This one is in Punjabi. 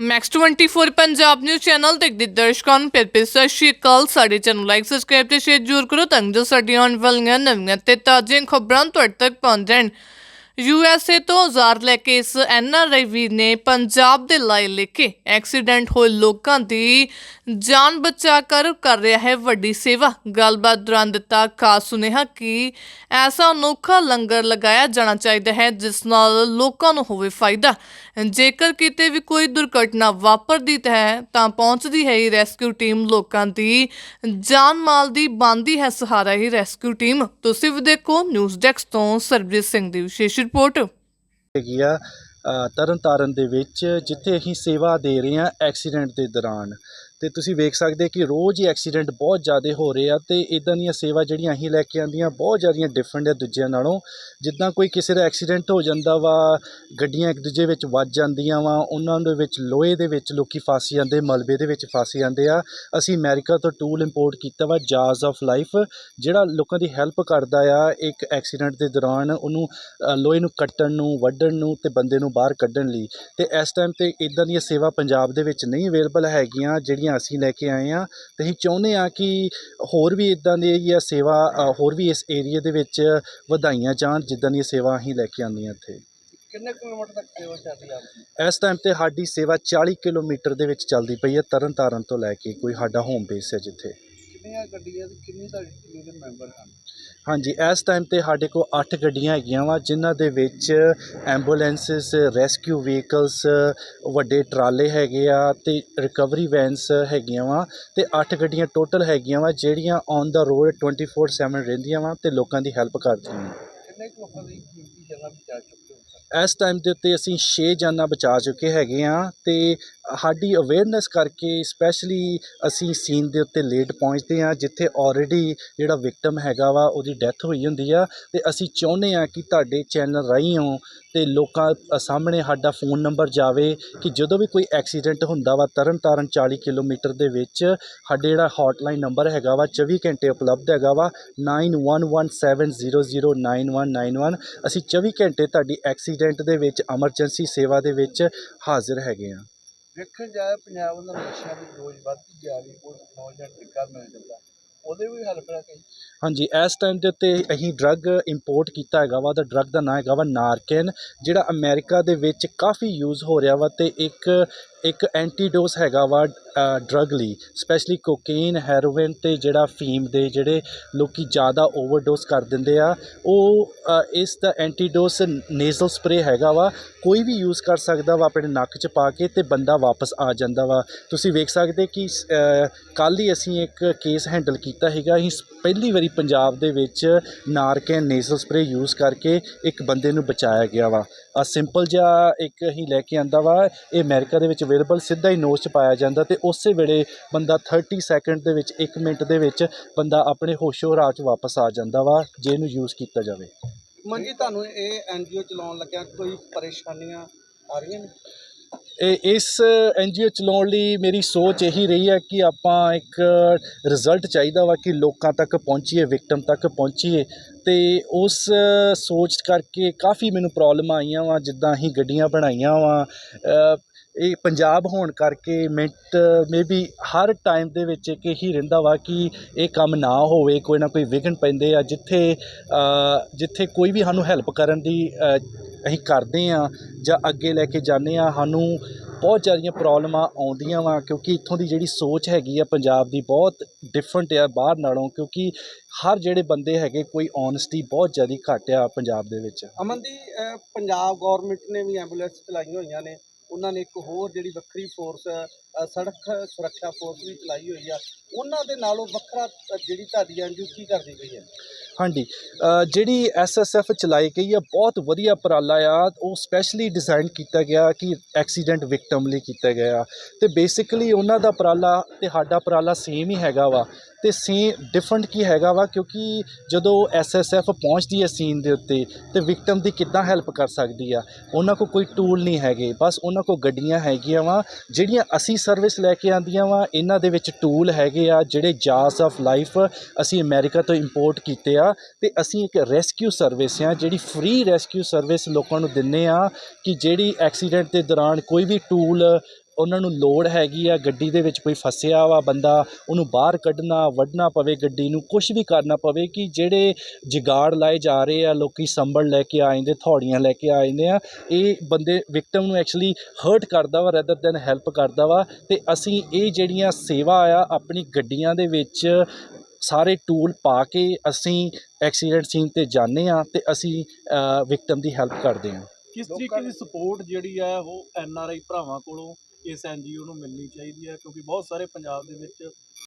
ਮੈਕਸ 24 ਪੰਜਾਬ ਨਿਊਜ਼ ਚੈਨਲ ਦੇਖਦੇ ਦਰਸ਼ਕਾਂ ਨੂੰ ਪਿਆਰ ਭਰੀ ਸਤਿ ਸ਼੍ਰੀ ਅਕਾਲ। ਸਾਡੇ ਚੈਨਲ ਲਾਈਕ ਸਬਸਕ੍ਰਾਈਬ ਤੇ ਸ਼ੇਅਰ ਜ਼ਰੂਰ ਕਰੋ ਤਾਂ ਜੋ ਸਾਡੀਆਂ ਆਉਣ ਵਾਲੀਆਂ ਨਵੀਆਂ ਤੇ ਤਾਜ਼ੀਆਂ ਖਬਰਾਂ ਤੁਹਾਡੇ ਤੱਕ ਪਹੁੰਚ ਜਾਣ। ਯੂਐਸਏ ਤੋਂ ਹਜ਼ਾਰ ਲੈ ਕੇ ਇਸ ਐਨਆਰਆਈ ਵੀਰ ਨੇ ਪੰਜਾਬ ਦੇ ਲਾਏ ਲਿਖੇ। ਐਕਸੀਡੈਂਟ ਹੋਏ ਲੋਕਾਂ ਦੀ ਜਾਨ ਬਚਾ ਕਰ ਕਰ ਰਿਹਾ ਹੈ ਵੱਡੀ ਸੇਵਾ। ਗੱਲਬਾਤ ਦੌਰਾਨ ਦਿੱਤਾ ਖਾਸ ਸੁਨੇਹਾ ਕਿ ਐਸਾ ਅਨੋਖਾ ਲੰਗਰ ਲਗਾਇਆ ਜਾਣਾ ਚਾਹੀਦਾ ਹੈ, ਜਿਸ ਨਾਲ ਲੋਕਾਂ ਨੂੰ ਹੋਵੇ ਫਾਇਦਾ। ਜੇਕਰ ਕਿਤੇ ਵੀ ਕੋਈ ਦੁਰਘਟਨਾ ਵਾਪਰਦੀ ਹੈ, ਤਾਂ ਪਹੁੰਚਦੀ ਹੈ ਇਹ ਰੈਸਕਿਊ ਟੀਮ। ਲੋਕਾਂ ਦੀ ਜਾਨ ਮਾਲ ਦੀ ਬੰਦੀ ਹੈ ਸਹਾਰਾ ਹੀ ਰੈਸਕਿਊ ਟੀਮ। ਤੁਸੀਂ ਵੀ ਦੇਖੋ, ਨਿਊਜ਼ ਡੈਸਕ ਤੋਂ ਸਰਬਜੀਤ ਸਿੰਘ ਦੀ ਵਿਸ਼ੇਸ਼ ਰਿਪੋਰਟ। ਹੈਗੀ ਆ ਅ, ਤਰਨ ਤਾਰਨ ਦੇ ਵਿੱਚ ਜਿੱਥੇ ਅਸੀਂ ਸੇਵਾ ਦੇ ਰਹੇ ਹਾਂ ਐਕਸੀਡੈਂਟ ਦੇ ਦੌਰਾਨ। ਤੇ ਤੁਸੀਂ ਵੇਖ ਸਕਦੇ ਕਿ ਰੋਜ਼ ਹੀ ਐਕਸੀਡੈਂਟ ਬਹੁਤ ਜ਼ਿਆਦਾ ਹੋ ਰਹੇ ਆ ਤੇ ਇਦਾਂ ਦੀਆਂ ਸੇਵਾ ਜਿਹੜੀਆਂ ਅਸੀਂ ਲੈ ਕੇ ਆਂਦੀਆਂ ਬਹੁਤ ਜ਼ਿਆਦੀਆਂ ਡਿਫਰੈਂਟ ਆ ਦੂਜਿਆਂ ਨਾਲੋਂ। ਜਿੱਦਾਂ ਕੋਈ ਕਿਸੇ ਦਾ ਐਕਸੀਡੈਂਟ ਹੋ ਜਾਂਦਾ ਵਾ, ਗੱਡੀਆਂ ਇੱਕ ਦੂਜੇ ਵਿੱਚ ਵੱਜ ਜਾਂਦੀਆਂ ਵਾ, ਉਹਨਾਂ ਦੇ ਵਿੱਚ ਲੋਹੇ ਦੇ ਵਿੱਚ ਲੋਕੀ ਫਸ ਜਾਂਦੇ, ਮਲਬੇ ਦੇ ਵਿੱਚ ਫਸ ਜਾਂਦੇ ਆ। ਅਸੀਂ ਅਮਰੀਕਾ ਤੋਂ ਟੂਲ ਇੰਪੋਰਟ ਕੀਤਾ ਵਾ ਜਾਜ਼ ਆਫ ਲਾਈਫ ਜਿਹੜਾ ਲੋਕਾਂ ਦੀ ਹੈਲਪ ਕਰਦਾ ਆ ਇੱਕ ਐਕਸੀਡੈਂਟ ਦੇ ਦੌਰਾਨ ਉਹਨੂੰ ਲੋਹੇ ਨੂੰ ਕੱਟਣ ਨੂੰ, ਵੱਢਣ ਨੂੰ ਤੇ ਬੰਦੇ ਨੂੰ ਬਾਹਰ ਕੱਢਣ ਲਈ। ਤੇ ਇਸ ਟਾਈਮ ਤੇ ਇਦਾਂ ਦੀਆਂ ਸੇਵਾ ਪੰਜਾਬ ਦੇ ਵਿੱਚ ਨਹੀਂ ਅਵੇਲੇਬਲ ਹੈਗੀਆਂ, ਜਿਹੜੀਆਂ ਅਸੀਂ ਲੈ ਕੇ ਆਏ ਆ ਤੇ ਅਸੀਂ ਚਾਹੁੰਦੇ ਆ ਕਿ ਹੋਰ ਵੀ ਇਦਾਂ ਦੀ ਇਹ ਸੇਵਾ ਹੋਰ ਵੀ ਇਸ ਏਰੀਆ ਦੇ ਵਿੱਚ ਵਧਾਈਆਂ ਜਾਣ ਜਿੱਦਾਂ ਦੀਆਂ ਸੇਵਾ ਅਸੀਂ ਲੈ ਕੇ ਆਉਂਦੀਆਂ ਇੱਥੇ। ਕਿੰਨੇ ਕਿਲੋਮੀਟਰ ਤੱਕ ਸੇਵਾ ਚੱਲ ਰਹੀ ਹੈ ਆਪਕੀ ਇਸ ਟਾਈਮ ਤੇ ਸਾਡੀ ਸੇਵਾ 40 ਕਿਲੋਮੀਟਰ ਦੇ ਵਿੱਚ ਚੱਲਦੀ ਪਈ ਹੈ ਤਰਨ ਤਾਰਨ ਤੋਂ ਲੈ ਕੇ ਕੋਈ ਸਾਡਾ ਹੋਮ ਬੇਸ ਹੈ ਜਿੱਥੇ। ਕਿੰਨੀਆਂ ਗੱਡੀਆਂ ਤੇ ਕਿੰਨੀ ਟੀਮ ਦੇ ਮੈਂਬਰ ਹਨ? ਹਾਂਜੀ ਇਸ ਟਾਈਮ ਤੇ ਸਾਡੇ ਕੋਲ 8 ਗੱਡੀਆਂ ਹੈਗੀਆਂ ਵਾ ਜਿਨ੍ਹਾਂ ਦੇ ਵਿੱਚ ਐਂਬੂਲੈਂਸਸ ਰੈਸਕਿਊ ਵਹੀਕਲਸ ਵੱਡੇ ਟਰਾਲੇ ਹੈਗੇ ਆ ਤੇ ਰਿਕਵਰੀ ਵੈਨਸ ਹੈਗੀਆਂ ਵਾ ਤੇ 8 ਗੱਡੀਆਂ ਟੋਟਲ ਹੈਗੀਆਂ ਵਾ ਜਿਹੜੀਆਂ ਔਨ ਦਾ ਰੋਡ 24/7 ਰਹਿੰਦੀਆਂ ਵਾ ਤੇ ਲੋਕਾਂ ਦੀ ਹੈਲਪ ਕਰਦੀਆਂ ਵਾ। ਕਿੰਨੇ ਕੁ ਲੋਕਾਂ ਦੀ ਕੀਮਤੀ ਬਚਾ ਚੁੱਕੇ ਹੋ? ਇਸ ਟਾਈਮ ਦੇ ਉੱਤੇ ਅਸੀਂ 6 ਜਾਨਾਂ ਬਚਾ ਚੁੱਕੇ ਹੈਗੇ ਆ ਤੇ ਸਾਡੀ ਅਵੇਅਰਨੈਸ ਕਰਕੇ ਸਪੈਸ਼ਲੀ ਅਸੀਂ ਸੀਨ ਦੇ ਉੱਤੇ ਲੇਟ ਪਹੁੰਚਦੇ ਆ ਜਿੱਥੇ ਆਲਰੇਡੀ ਜਿਹੜਾ ਵਿਕਟਮ ਹੈਗਾ ਵਾ, ਉਹਦੀ ਡੈਥ ਹੋਈ ਹੁੰਦੀ ਆ। ਤੇ ਅਸੀਂ ਚਾਹੁੰਦੇ ਆ ਕਿ ਤੁਹਾਡੇ ਚੈਨਲ ਰਾਹੀਂ ਹੋ ਤੇ ਲੋਕਾਂ ਸਾਹਮਣੇ ਸਾਡਾ ਫੋਨ ਨੰਬਰ ਜਾਵੇ ਕਿ ਜਦੋਂ ਵੀ ਕੋਈ ਐਕਸੀਡੈਂਟ ਹੁੰਦਾ ਵਾ ਤਰਨ ਤਾਰਨ 40 ਕਿਲੋਮੀਟਰ ਦੇ ਵਿੱਚ, ਸਾਡੇ ਜਿਹੜਾ ਹੌਟਲਾਈਨ ਨੰਬਰ ਹੈਗਾ ਵਾ 24 ਘੰਟੇ ਉਪਲਬਧ ਹੈਗਾ ਵਾ 9117009191 ਅਸੀਂ 24 ਘੰਟੇ ਤੁਹਾਡੀ ਐਕਸੀਡੈਂਟ ਦੇ ਵਿੱਚ ਐਮਰਜੈਂਸੀ ਸੇਵਾ ਦੇ ਵਿੱਚ ਹਾਜ਼ਰ ਹੈਗੇ ਆ ਵੇਖਣ ਜਾਏ ਪੰਜਾਬ ਦਾ ਨਸ਼ਿਆਂ ਦੀ ਡੋਜ਼ ਵੱਧਦੀ ਜਾ ਰਹੀ ਕੋਈ ਨੌਜਵਾਨ ਟਿੱਕਾ ਮਿਲ ਜਾਂਦਾ। ਉਹਦੇ ਵੀ ਹੈਲਪ ਰੱਖੇ ਹਾਂਜੀ, ਇਸ ਟਾਈਮ ਦੇ ਉੱਤੇ ਅਸੀਂ ਡਰੱਗ ਇੰਪੋਰਟ ਕੀਤਾ ਹੈਗਾ ਵਾ ਤਾਂ ਡਰੱਗ ਦਾ ਨਾਮ ਹੈਗਾ ਵਾ ਨਾਰਕੈਨ, ਜਿਹੜਾ ਅਮਰੀਕਾ ਦੇ ਵਿੱਚ ਕਾਫੀ ਯੂਜ਼ ਹੋ ਰਿਹਾ ਵਾ ਤੇ ਇੱਕ ਇੱਕ ਐਂਟੀਡੋਸ ਹੈਗਾ ਵਾ ਡਰੱਗ ਲਈ ਸਪੈਸ਼ਲੀ ਕੋਕੇਨ ਹੈਰੋਇਨ ਅਤੇ ਜਿਹੜਾ ਫੀਮ ਦੇ ਜਿਹੜੇ ਲੋਕ ਜ਼ਿਆਦਾ ਓਵਰਡੋਸ ਕਰ ਦਿੰਦੇ ਆ, ਉਹ ਇਸ ਦਾ ਐਂਟੀਡੋਸ ਨੇਜ਼ਲ ਸਪਰੇ ਹੈਗਾ ਵਾ, ਕੋਈ ਵੀ ਯੂਜ਼ ਕਰ ਸਕਦਾ ਵਾ ਆਪਣੇ ਨੱਕ 'ਚ ਪਾ ਕੇ ਤੇ ਬੰਦਾ ਵਾਪਸ ਆ ਜਾਂਦਾ ਵਾ। ਤੁਸੀਂ ਵੇਖ ਸਕਦੇ ਕਿ ਕੱਲ ਹੀ ਅਸੀਂ ਇੱਕ ਕੇਸ ਹੈਂਡਲ ਕੀਤਾ ਹੈਗਾ ਅਸੀਂ ਸ- ਪਹਿਲੀ ਵਾਰੀ ਪੰਜਾਬ ਦੇ ਵਿੱਚ ਨਾਰਕੈਨ ਨੇਜ਼ਲ ਸਪਰੇ ਯੂਜ਼ ਕਰਕੇ ਇੱਕ ਬੰਦੇ ਨੂੰ ਬਚਾਇਆ ਗਿਆ ਵਾ। ਆ ਸਿੰਪਲ ਜਿਹਾ ਇੱਕ ਅਸੀਂ ਲੈ ਕੇ ਆਂਦਾ ਵਾ, ਇਹ ਅਮਰੀਕਾ ਦੇ ਵਿੱਚ ਅਵੇਲੇਬਲ ਸਿੱਧਾ ਹੀ ਨੋਜ਼ 'ਚ ਪਾਇਆ ਜਾਂਦਾ ਤੇ ਉਸੇ ਵੇਲੇ ਬੰਦਾ 30 ਸੈਕਿੰਡ ਦੇ ਵਿੱਚ 1 ਮਿੰਟ ਦੇ ਵਿੱਚ ਬੰਦਾ ਆਪਣੇ ਹੋਸ਼ੋ ਰਾਜ 'ਚ ਵਾਪਸ ਆ ਜਾਂਦਾ ਵਾ ਜੇ ਇਹਨੂੰ ਯੂਜ਼ ਕੀਤਾ ਜਾਵੇ। ਮੰਜੀ ਤੁਹਾਨੂੰ ਇਹ ਐਨਜੀਓ ਚਲਾਉਣ ਲੱਗਿਆ ਕੋਈ ਪਰੇਸ਼ਾਨੀਆਂ ਆ ਰਹੀਆਂ ਨੇ? ਇਹ ਇਸ ਐਨਜੀਓ ਚਲਾਉਣ ਲਈ ਮੇਰੀ ਸੋਚ ਇਹੀ ਰਹੀ ਹੈ ਕਿ ਆਪਾਂ ਇੱਕ ਰਿਜ਼ਲਟ ਚਾਹੀਦਾ ਵਾ ਕਿ ਲੋਕਾਂ ਤੱਕ ਪਹੁੰਚੀਏ ਵਿਕਟਮ ਤੱਕ ਪਹੁੰਚੀਏ। ਤੇ ਉਸ ਸੋਚ ਕਰਕੇ ਕਾਫੀ ਮੈਨੂੰ ਪ੍ਰੋਬਲਮ ਆਈਆਂ ਵਾ ਜਿੱਦਾਂ ਅਸੀਂ ਗੱਡੀਆਂ ਬਣਾਈਆਂ ਵਾ। ਇਹ ਪੰਜਾਬ ਹੋਣ ਕਰਕੇ ਮਿੰਟ ਮੇਬੀ ਹਰ ਟਾਈਮ ਦੇ ਵਿੱਚ ਇੱਕ ਇਹੀ ਰਹਿੰਦਾ ਵਾ ਕਿ ਇਹ ਕੰਮ ਨਾ ਹੋਵੇ, ਕੋਈ ਨਾ ਕੋਈ ਵਿਘਨ ਪੈਂਦੇ ਆ, ਜਿੱਥੇ ਜਿੱਥੇ ਕੋਈ ਵੀ ਸਾਨੂੰ ਹੈਲਪ ਕਰਨ ਦੀ ਅਸੀਂ ਕਰਦੇ ਆ ਜਾਂ ਅੱਗੇ ਲੈ ਕੇ ਜਾਂਦੇ ਆ, ਸਾਨੂੰ ਬਹੁਤ ਜ਼ਿਆਦੀਆਂ ਪ੍ਰੋਬਲਮਾਂ ਆਉਂਦੀਆਂ ਵਾ, ਕਿਉਂਕਿ ਇੱਥੋਂ ਦੀ ਜਿਹੜੀ ਸੋਚ ਹੈਗੀ ਆ ਪੰਜਾਬ ਦੀ ਬਹੁਤ ਡਿਫਰੈਂਟ ਆ ਬਾਹਰ ਨਾਲੋਂ, ਕਿਉਂਕਿ ਹਰ ਜਿਹੜੇ ਬੰਦੇ ਹੈਗੇ ਕੋਈ ਓਨੈਸਟੀ ਬਹੁਤ ਜ਼ਿਆਦਾ ਘੱਟ ਆ ਪੰਜਾਬ ਦੇ ਵਿੱਚ। ਅਮਨ ਦੀ ਪੰਜਾਬ ਗਵਰਨਮੈਂਟ ਨੇ ਵੀ ਐਂਬੂਲੈਂਸ ਚਲਾਈਆਂ ਹੋਈਆਂ ਨੇ। ਉਹਨਾਂ ਨੇ ਇੱਕ ਹੋਰ ਜਿਹੜੀ ਵੱਖਰੀ ਫੋਰਸ ਸੜਕ ਸੁਰੱਖਿਆ ਫੋਰਸ ਵੀ ਚਲਾਈ ਹੋਈ ਆ। ਉਹਨਾਂ ਦੇ ਨਾਲੋਂ ਵੱਖਰਾ ਜਿਹੜੀ ਤੁਹਾਡੀ ਐਨਜੀਓ ਕੀ ਕਰਦੀ ਪਈ ਹੈ? ਹਾਂਜੀ ਅ, ਜਿਹੜੀ ਐਸਐਸਐਫ ਚਲਾਈ ਗਈ ਆ ਬਹੁਤ ਵਧੀਆ ਉਪਰਾਲਾ ਆ। ਉਹ ਸਪੈਸ਼ਲੀ ਡਿਜ਼ਾਈਨ ਕੀਤਾ ਗਿਆ ਕਿ ਐਕਸੀਡੈਂਟ ਵਿਕਟਮ ਲਈ ਕੀਤਾ ਗਿਆ ਤੇ ਬੇਸਿਕਲੀ ਉਹਨਾਂ ਦਾ ਉਪਰਾਲਾ ਤੇ ਸਾਡਾ ਉਪਰਾਲਾ ਸੇਮ ਹੀ ਹੈਗਾ ਵਾ। ਤੇ ਸੇ ਡਿਫਰੈਂਟ ਕੀ ਹੈਗਾ ਵਾ ਕਿਉਂਕਿ ਜਦੋਂ ਐਸਐਸਐਫ ਪਹੁੰਚਦੀ ਹੈ ਸੀਨ ਦੇ ਉੱਤੇ ਤੇ ਵਿਕਟਮ ਦੀ ਕਿੱਦਾਂ ਹੈਲਪ ਕਰ ਸਕਦੀ ਆ? ਉਹਨਾਂ ਕੋਲ ਕੋਈ ਟੂਲ ਨਹੀਂ ਹੈਗੇ। ਬਸ ਉਹਨਾਂ ਕੋਲ ਗੱਡੀਆਂ ਹੈਗੀਆਂ ਵਾ ਜਿਹੜੀਆਂ ਅਸੀਂ ਸਰਵਿਸ ਲੈ ਕੇ ਆਂਦੀਆਂ ਵਾ ਇਹਨਾਂ ਦੇ ਵਿੱਚ ਟੂਲ ਹੈਗੇ ਆ, ਜਿਹੜੇ ਜਾਸ ਆਫ ਲਾਈਫ ਅਸੀਂ ਅਮਰੀਕਾ ਤੋਂ ਇੰਪੋਰਟ ਕੀਤੇ ਆ ਤੇ ਅਸੀਂ ਇੱਕ ਰੈਸਕਿਊ ਸਰਵਿਸ ਆ, ਜਿਹੜੀ ਫ੍ਰੀ ਰੈਸਕਿਊ ਸਰਵਿਸ ਲੋਕਾਂ ਨੂੰ ਦਿੰਨੇ ਆ ਕਿ ਜਿਹੜੀ ਐਕਸੀਡੈਂਟ ਦੇ ਦੌਰਾਨ ਕੋਈ ਵੀ ਟੂਲ ਉਹਨਾਂ ਨੂੰ ਲੋੜ ਹੈਗੀ ਆ, ਗੱਡੀ ਦੇ ਵਿੱਚ ਕੋਈ ਫਸਿਆ ਵਾ ਬੰਦਾ, ਉਹਨੂੰ ਬਾਹਰ ਕੱਢਣਾ, ਵੱਢਣਾ ਪਵੇ ਗੱਡੀ ਨੂੰ ਕੁਝ ਵੀ ਕਰਨਾ ਪਵੇ ਕਿ ਜਿਹੜੇ ਜਿਗਾੜ ਲਾਏ ਜਾ ਰਹੇ ਆ, ਲੋਕੀ ਸੰਭਲ ਲੈ ਕੇ ਆ ਜਾਂਦੇ, ਥੌੜੀਆਂ ਲੈ ਕੇ ਆ ਜਾਂਦੇ ਆ, ਇਹ ਬੰਦੇ ਵਿਕਟਮ ਨੂੰ ਐਕਚੁਅਲੀ ਹਰਟ ਕਰਦਾ ਵਾ ਰੈਦਰ ਦੈਨ ਹੈਲਪ ਕਰਦਾ ਵਾ ਤੇ ਅਸੀਂ ਇਹ ਜਿਹੜੀਆਂ ਸੇਵਾ ਆ, ਆਪਣੀ ਗੱਡੀਆਂ ਦੇ ਵਿੱਚ ਸਾਰੇ ਟੂਲ ਪਾ ਕੇ ਅਸੀਂ ਐਕਸੀਡੈਂਟ ਸੀਨ ਤੇ ਜਾਂਦੇ ਆ ਤੇ ਅਸੀਂ ਵਿਕਟਮ ਦੀ ਹੈਲਪ ਕਰਦੇ ਆ। ਕਿਸ ਤਰੀਕੇ ਦੀ ਸਪੋਰਟ ਜਿਹੜੀ ਆ ਉਹ ਐਨ ਆਰ ਆਈ ਭਰਾਵਾਂ ਕੋਲੋਂ ਇਸ ਐਨ ਜੀ ਓ ਨੂੰ ਮਿਲਣੀ ਚਾਹੀਦੀ ਹੈ ਕਿਉਂਕਿ ਬਹੁਤ ਸਾਰੇ ਪੰਜਾਬ ਦੇ ਵਿੱਚ